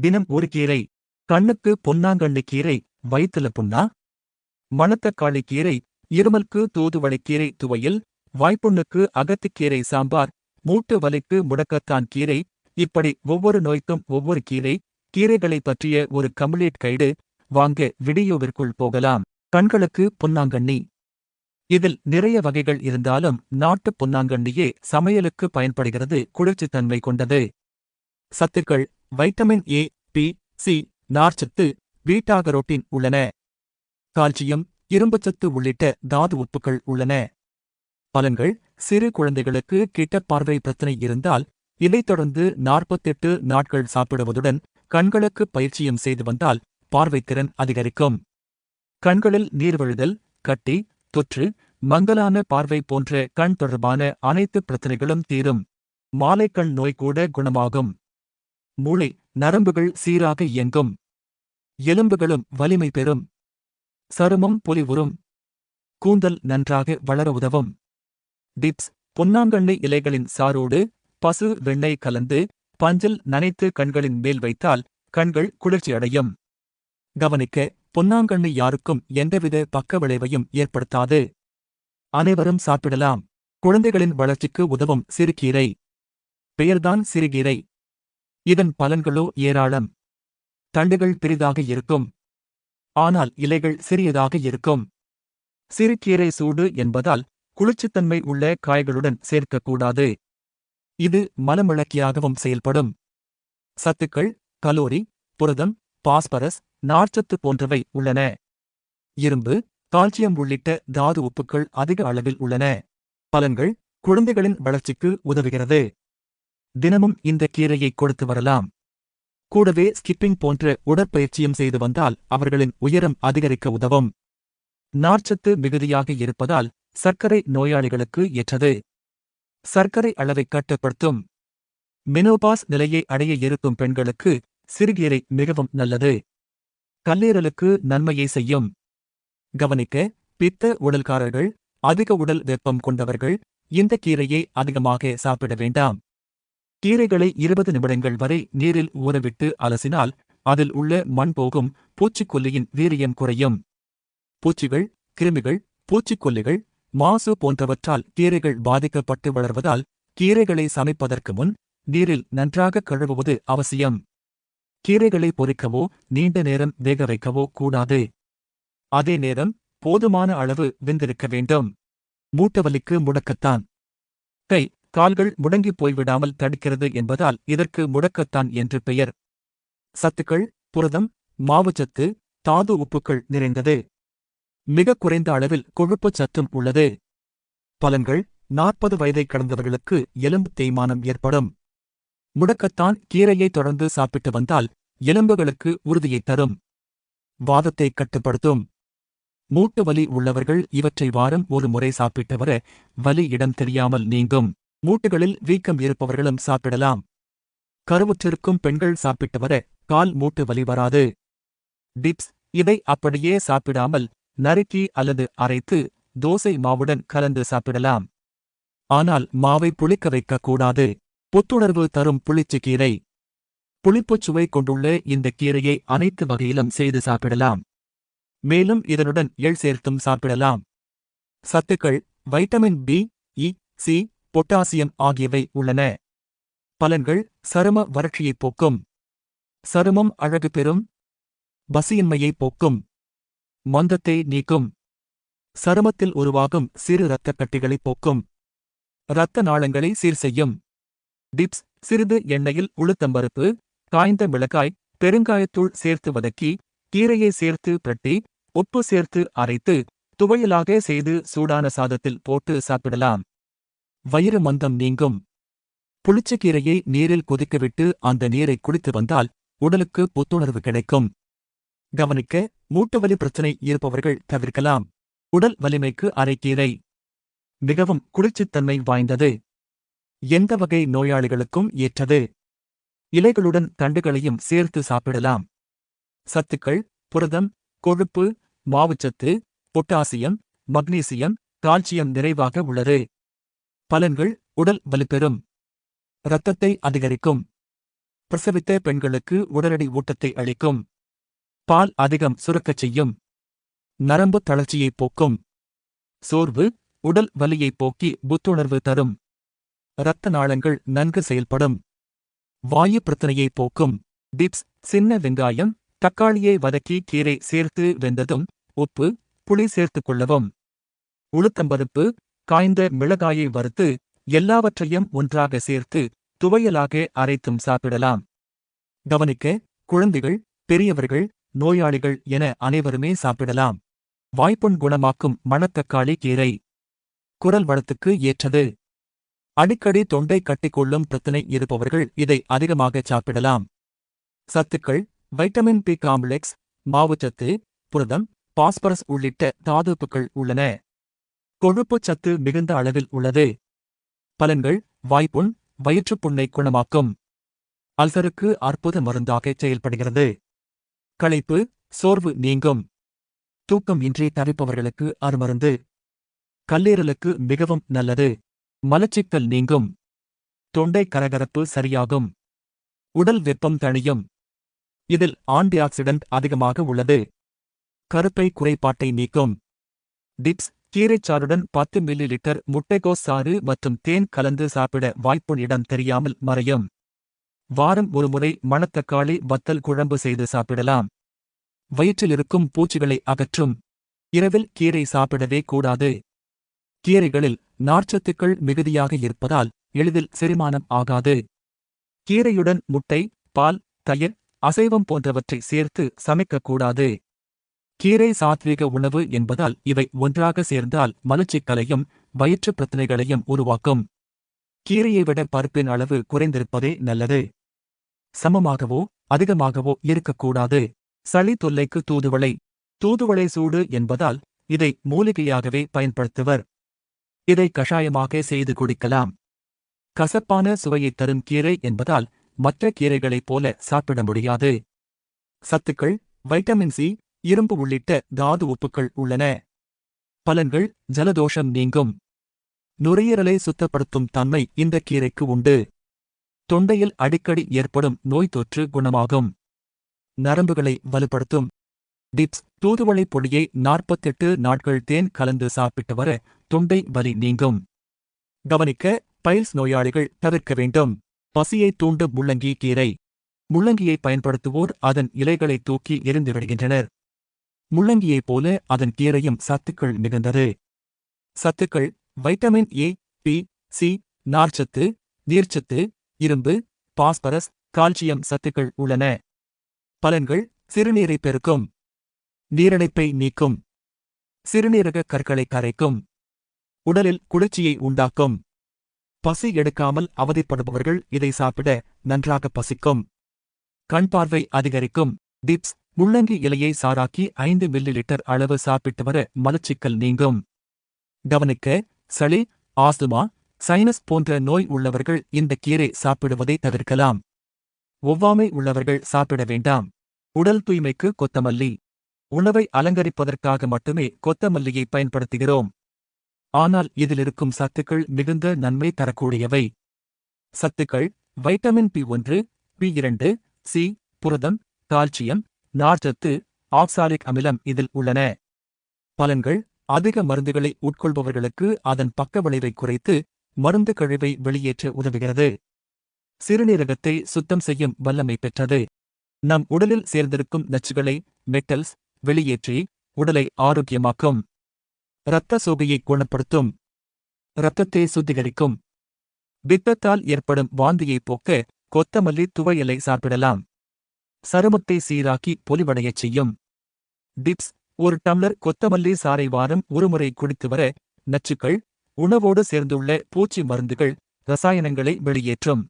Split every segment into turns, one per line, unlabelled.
தினம் ஒரு கீரை. கண்ணுக்கு பொன்னாங்கண்ணி கீரை வயிற்றுல புண்ணா? மணத்தக்காளி கீரை இருமலுக்கு தூதுவளைக்கீரை துவையில் வாய்ப்புண்ணுக்கு அகத்துக்கீரை சாம்பார் மூட்டு வலிக்கு முடக்கத்தான் கீரை. இப்படி ஒவ்வொரு நோய்க்கும் ஒவ்வொரு கீரை. கீரைகளை பற்றிய ஒரு கம்ப்ளீட் கைடு வாங்க வீடியோவிற்குள் போகலாம். கண்களுக்கு பொன்னாங்கண்ணி. இதில் நிறைய வகைகள் இருந்தாலும் நாட்டு பொன்னாங்கண்ணியே சமையலுக்கு பயன்படுகிறது குளிர்ச்சித்தன்மை கொண்டது. சத்துக்கள் வைட்டமின் ஏ பி சி நார்ச்சத்து வீட்டாகரோட்டின் உள்ளன. கால்சியம் இரும்புச்சத்து உள்ளிட்ட தாது உப்புக்கள் உள்ளன. பலன்கள் சிறு குழந்தைகளுக்கு கிட்ட பார்வை பிரச்சனை இருந்தால் இதைத் தொடர்ந்து நாற்பத்தெட்டு நாட்கள் சாப்பிடுவதுடன் கண்களுக்கு பயிற்சியும் செய்து வந்தால் பார்வைத்திறன் அதிகரிக்கும். கண்களில் நீர்வழுதல் கட்டி தொற்று மங்கலான பார்வை போன்ற கண் தொடர்பான அனைத்து பிரச்சனைகளும் தீரும். மாலைக்கண் நோய் கூட குணமாகும். மூளை நரம்புகள் சீராக இயங்கும். எலும்புகளும் வலிமை பெறும். சருமம் பொலிவுறும் கூந்தல் நன்றாக வளர உதவும். டிப்ஸ் பொன்னாங்கண்ணி இலைகளின் சாரோடு பசு வெண்ணெய் கலந்து பஞ்சில் நனைத்து கண்களின் மேல் வைத்தால் கண்கள் குளிர்ச்சியடையும் கவனிக்க பொன்னாங்கண்ணி யாருக்கும் எந்தவித பக்க விளைவையும் ஏற்படுத்தாது. அனைவரும் சாப்பிடலாம். குழந்தைகளின் வளர்ச்சிக்கு உதவும் சிறுகீரை. பெயர்தான் சிறுகீரை. இதன் பலன்களோ ஏராளம். தண்டுகள் பெரிதாக இருக்கும். ஆனால் இலைகள் சிறியதாக இருக்கும். சிறுகீரை சூடு என்பதால் குளிர்ச்சித்தன்மை உள்ள காய்களுடன் சேர்க்கக்கூடாது. இது மலமிளக்கியாகவும் செயல்படும். சத்துக்கள் கலோரி புரதம் பாஸ்பரஸ் நார்ச்சத்து போன்றவை உள்ளன. இரும்பு கால்சியம் உள்ளிட்ட தாது உப்புக்கள் அதிக அளவில் உள்ளன. பலன்கள் குழந்தைகளின் வளர்ச்சிக்கு உதவுகிறது. தினமும் இந்த கீரையை கொடுத்து வரலாம். கூடவே ஸ்கிப்பிங் போன்ற உடற்பயிற்சியும் செய்து வந்தால் அவர்களின் உயரம் அதிகரிக்க உதவும். நார்ச்சத்து மிகுதியாக இருப்பதால் சர்க்கரை நோயாளிகளுக்கு ஏற்றது. சர்க்கரை அளவை கட்டுப்படுத்தும். மினோபாஸ் நிலையை அடைய இருக்கும் பெண்களுக்கு சிறுகீரை மிகவும் நல்லது. கல்லீரலுக்கு நன்மையை செய்யும். கவனிக்க பித்த உடல்காரர்கள் அதிக உடல் வெப்பம் கொண்டவர்கள் இந்த கீரையை அதிகமாக சாப்பிட வேண்டாம். கீரைகளை இருபது நிமிடங்கள் வரை நீரில் ஊறவிட்டு அலசினால் அதில் உள்ள மண் போகும் பூச்சிக்கொல்லியின் வீரியம் குறையும். பூச்சிகள் கிருமிகள் பூச்சிக்கொல்லிகள் மாசு போன்றவற்றால் கீரைகள் பாதிக்கப்பட்டு வளர்வதால் கீரைகளை சமைப்பதற்கு முன் நீரில் நன்றாக கழுவுவது அவசியம். கீரைகளை பொரிக்கவோ நீண்ட நேரம் வேக வைக்கவோ கூடாது. அதே நேரம் போதுமான அளவு வெந்திருக்க வேண்டும். மூட்டவலிக்கு முடக்கத்தான். கை கால்கள் முடங்கிப் போய்விடாமல் தடுக்கிறது என்பதால் இதற்கு முடக்கத்தான் என்று பெயர். சத்துக்கள் புரதம் மாவுச்சத்து தாது உப்புக்கள் நிறைந்தது. மிக குறைந்த அளவில் கொழுப்புச் சத்தும் உள்ளது. பலன்கள் நாற்பது வயதை கடந்தவர்களுக்கு எலும்பு தேய்மானம் ஏற்படும். முடக்கத்தான் கீரையை தொடர்ந்து சாப்பிட்டு வந்தால் எலும்புகளுக்கு உறுதியை தரும். வாதத்தை கட்டுப்படுத்தும். மூட்டு வலி உள்ளவர்கள் இவற்றை வாரம் ஒரு முறை சாப்பிட்டு வர வலி இடம் தெரியாமல் நீங்கும். மூட்டுகளில் வீக்கம் இருப்பவர்களும் சாப்பிடலாம். கருவுற்றிருக்கும் பெண்கள் சாப்பிட்டு வர கால் மூட்டு வலி வராது. டிப்ஸ் இதை அப்படியே சாப்பிடாமல் நறுக்கி அல்லது அரைத்து தோசை மாவுடன் கலந்து சாப்பிடலாம். ஆனால் மாவை புளிக்க வைக்கக் கூடாது புத்துணர்வு தரும் புளிச்சக்கீரை. புளிப்புச் சுவை கொண்டுள்ள இந்த கீரையை அனைத்து வகையிலும் செய்து சாப்பிடலாம். மேலும் இதனுடன் எள் சேர்த்தும் சாப்பிடலாம். சத்துக்கள் vitamin B E C potassium ஆகியவை உள்ளன. பலன்கள் சரும வறட்சியைப் போக்கும். சருமம் அழகு பெறும். பசியின்மையை போக்கும். மந்தத்தை நீக்கும். சருமத்தில் உருவாகும் சிறு இரத்தக் கட்டிகளை போக்கும். இரத்த நாளங்களை சீர் செய்யும். டிப்ஸ் சிறிது எண்ணெயில் உளுத்தம்பருப்பு காய்ந்த மிளகாய் பெருங்காயத்தூள் சேர்த்து வதக்கி கீரையை சேர்த்து பிரட்டி உப்பு சேர்த்து அரைத்து துவையலாக செய்து சூடான சாதத்தில் போட்டு சாப்பிடலாம். வயிறு மந்தம் நீங்கும். புளிச்சக்கீரையை நீரில் கொதிக்கவிட்டு அந்த நீரை குடித்து வந்தால் உடலுக்கு புத்துணர்வு கிடைக்கும். கவனிக்க மூட்டுவலி பிரச்சனை இருப்பவர்கள் தவிர்க்கலாம். உடல் வலிமைக்கு அரைக்கீரை. மிகவும் குளிர்ச்சித்தன்மை வாய்ந்தது. எந்த வகை நோயாளிகளுக்கும் ஏற்றது. இலைகளுடன் தண்டுகளையும் சேர்த்து சாப்பிடலாம். சத்துக்கள் புரதம் கொழுப்பு மாவுச்சத்து பொட்டாசியம் மக்னீசியம் கால்சியம் நிறைவாக உள்ளது. பலன்கள் உடல் வலுப்பெறும் இரத்தத்தை அதிகரிக்கும். பிரசவித்த பெண்களுக்கு உடலடி ஊட்டத்தை அளிக்கும். பால் அதிகம் சுரக்கச் செய்யும். நரம்பு தளர்ச்சியை போக்கும். சோர்வு உடல் வலியை போக்கி புத்துணர்வு தரும். இரத்த நாளங்கள் நன்கு செயல்படும். வாயு பிரச்சனையை போக்கும். டிப்ஸ் சின்ன வெங்காயம் தக்காளியை வதக்கி கீரை சேர்த்து வெந்ததும் உப்பு புளி சேர்த்துக் கொள்ளவும். உளுத்தம்பருப்பு காய்ந்த மிளகாயை வறுத்து எல்லாவற்றையும் ஒன்றாக சேர்த்து துவையலாக அரைத்தும் சாப்பிடலாம். கவனிக்க குழந்தைகள் பெரியவர்கள் நோயாளிகள் என அனைவருமே சாப்பிடலாம். வாய்ப்புண் குணமாக்கும் மணத்தக்காளி கீரை. குரல் வளத்துக்கு ஏற்றது. அடிக்கடி தொண்டை கட்டிக்கொள்ளும் பிரச்சனை இருப்பவர்கள் இதை அதிகமாக சாப்பிடலாம். சத்துக்கள் வைட்டமின் பி காம்ப்ளெக்ஸ் மாவுச்சத்து புரதம் பாஸ்பரஸ் உள்ளிட்ட தாதுப்புகள் உள்ளன. கொழுப்புச் சத்து மிகுந்த அளவில் உள்ளது. பலன்கள் வாய்ப்புண் வயிற்றுப்புண்ணை குணமாக்கும். அல்சருக்கு அற்புத மருந்தாக செயல்படுகிறது. களைப்பு சோர்வு நீங்கும். தூக்கம் இன்றி தவிப்பவர்களுக்கு அருமருந்து. கல்லீரலுக்கு மிகவும் நல்லது. மலச்சிக்கல் நீங்கும். தொண்டை கரகரப்பு சரியாகும். உடல் வெப்பம் தணியும். இதில் ஆன்டி ஆக்சிடென்ட் அதிகமாக உள்ளது. கருப்பை குறைபாட்டை நீக்கும். டிப்ஸ் கீரைச்சாறுடன் பத்து மில்லி லிட்டர் முட்டைகோஸ் சாறு மற்றும் தேன் கலந்து சாப்பிட வாய்ப்புண் இடம் தெரியாமல் மறையும். வாரம் ஒருமுறை மணத்தக்காளி வத்தல் குழம்பு செய்து சாப்பிடலாம். வயிற்றிலிருக்கும் பூச்சிகளை அகற்றும். இரவில் கீரை சாப்பிடவே கூடாது. கீரைகளில் நார்ச்சத்துக்கள் மிகுதியாக இருப்பதால் எளிதில் செரிமானம் ஆகாது. கீரையுடன் முட்டை பால் தயிர் அசைவம் போன்றவற்றை சேர்த்து சமைக்கக்கூடாது கீரை சாத்வீக உணவு என்பதால் இவை ஒன்றாக சேர்ந்தால் மலச்சிக்கலையும் வயிற்றுப் பிரச்சனைகளையும் உருவாக்கும். கீரையை விட பருப்பின் அளவு குறைந்திருப்பதே நல்லது. சமமாகவோ அதிகமாகவோ இருக்கக்கூடாது. சளி தொல்லைக்கு தூதுவளை. தூதுவளை சூடு என்பதால் இதை மூலிகையாகவே பயன்படுத்துவர். இதை கஷாயமாக செய்து குடிக்கலாம். கசப்பான சுவையைத் தரும் கீரை என்பதால் மற்ற கீரைகளைப் போல சாப்பிட முடியாது. சத்துக்கள் வைட்டமின் சி இரும்பு உள்ளிட்ட தாது உப்புக்கள் உள்ளன. பலன்கள் ஜலதோஷம் நீங்கும். நுரையீரலை சுத்தப்படுத்தும் தன்மை இந்த கீரைக்கு உண்டு. தொண்டையில் அடிக்கடி ஏற்படும் நோய் தொற்று குணமாகும். நரம்புகளை வலுப்படுத்தும். டிப்ஸ் தூதுவளை பொடியை நாற்பத்தெட்டு நாட்கள் தேன் கலந்து சாப்பிட்டு வர தொண்டை வலி நீங்கும். கவனிக்க பைல்ஸ் நோயாளிகள் தவிர்க்க வேண்டும். பசியை தூண்டும் முள்ளங்கி கீரை. முள்ளங்கியை பயன்படுத்துவோர் அதன் இலைகளை தூக்கி எரிந்து விடுகின்றனர். முள்ளங்கியைப் போல அதன் கீரையும் சத்துக்கள் மிகுந்தது. சத்துக்கள் வைட்டமின் ஏ பி சி நார்ச்சத்து நீர்ச்சத்து இரும்பு பாஸ்பரஸ் கால்சியம் சத்துக்கள் உள்ளன. பலன்கள் சிறுநீரை பெருக்கும். நீரிணைப்பை நீக்கும். சிறுநீரக கற்களை கரைக்கும். உடலில் குளிர்ச்சியை உண்டாக்கும். பசி எடுக்காமல் அவதிப்படுபவர்கள் இதை சாப்பிட நன்றாக பசிக்கும். கண் பார்வை அதிகரிக்கும். டிப்ஸ் முள்ளங்கி இலையை சாராக்கி ஐந்து மில்லி லிட்டர் அளவு சாப்பிட்டு வர மலச்சிக்கல் நீங்கும். கவனிக்க சளி ஆஸ்துமா சைனஸ் போன்ற நோய் உள்ளவர்கள் இந்த கீரை சாப்பிடுவதை தவிர்க்கலாம். ஒவ்வாமை உள்ளவர்கள் சாப்பிட வேண்டாம். உடல் தூய்மைக்கு கொத்தமல்லி. உணவை அலங்கரிப்பதற்காக மட்டுமே கொத்தமல்லியை பயன்படுத்துகிறோம். ஆனால் இதில் இருக்கும் சத்துக்கள் மிகுந்த நன்மை தரக்கூடியவை. சத்துக்கள் வைட்டமின் பி ஒன்று பி இரண்டு சி புரதம் கால்சியம் நார்ச்சத்து ஆக்சாலிக் அமிலம் இதில் உள்ளன. பலன்கள் அதிக மருந்துகளை உட்கொள்பவர்களுக்கு அதன் பக்க விளைவை குறைத்து மருந்து கழிவை வெளியேற்ற உதவுகிறது. சிறுநீரகத்தை சுத்தம் செய்யும் வல்லமை பெற்றது. நம் உடலில் சேர்ந்திருக்கும் நச்சுகளை மெட்டல்ஸ் வெளியேற்றி உடலை ஆரோக்கியமாக்கும். இரத்த சோகையை குணப்படுத்தும். இரத்தத்தை சுத்திகரிக்கும். பித்தத்தால் ஏற்படும் வாந்தியை போக்க கொத்தமல்லி துவையலை சாப்பிடலாம். சருமத்தை சீராக்கி பொலிவடையச் செய்யும். டிப்ஸ் ஒரு டம்ளர் கொத்தமல்லி சாறை வாரம் ஒருமுறை குடித்து வர நச்சுக்கள் உணவோடு சேர்ந்துள்ள பூச்சி மருந்துகள் ரசாயனங்களை வெளியேற்றும்.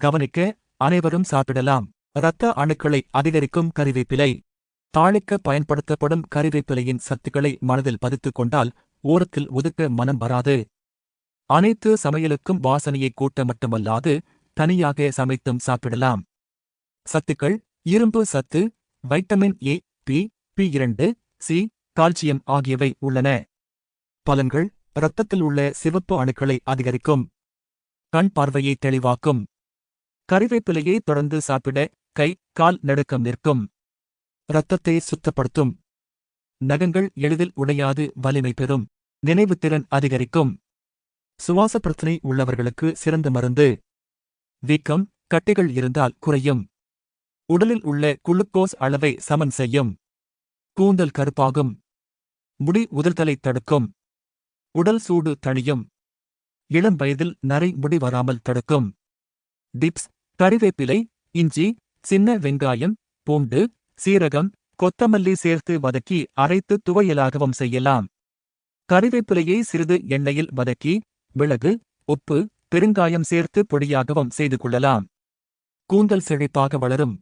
கவனிக்க அனைவரும் சாப்பிடலாம். இரத்த அணுக்களை அதிகரிக்கும் கறிவேப்பிலை தாளிக்க பயன்படுத்தப்படும் கறிவேப்பிலையின் சத்துக்களை மனதில் பதித்துக் கொண்டால் ஓரத்தில் ஒதுக்க மனம் வராது. அனைத்து சமையலுக்கும் வாசனையை கூட்ட மட்டுமல்லாது தனியாக சமைத்தும் சாப்பிடலாம். சத்துக்கள் இரும்பு சத்து வைட்டமின் ஏ பி பி இரண்டு சி கால்சியம் ஆகியவை உள்ளன. பலன்கள் இரத்தத்தில் உள்ள சிவப்பு அணுக்களை அதிகரிக்கும். கண் பார்வையை தெளிவாக்கும். கறிவேப்பிலையை தொடர்ந்து சாப்பிட கை கால் நடுக்கம் நிற்கும். இரத்தத்தை சுத்தப்படுத்தும். நகங்கள் எளிதில் உடையாது வலிமை பெறும். நினைவுத்திறன் அதிகரிக்கும். சுவாச பிரச்சனை உள்ளவர்களுக்கு சிறந்த மருந்து. வீக்கம் கட்டிகள் இருந்தால் குறையும். உடலில் உள்ள குளுக்கோஸ் அளவை சமன் செய்யும். கூந்தல் கருப்பாகும். முடி உதிர்தலை தடுக்கும். உடல் சூடு தணியும். இளம் வயதில் நரை முடி வராமல் தடுக்கும். டிப்ஸ் கறிவேப்பிலை இஞ்சி சின்ன வெங்காயம் பூண்டு சீரகம் கொத்தமல்லி சேர்த்து வதக்கி அரைத்து துவையலாகவும் செய்யலாம். கறிவேப்பிலையை சிறிது எண்ணெயில் வதக்கி மிளகு உப்பு பெருங்காயம் சேர்த்து பொடியாகவும் செய்து கொள்ளலாம். கூந்தல் செழிப்பாக வளரும்.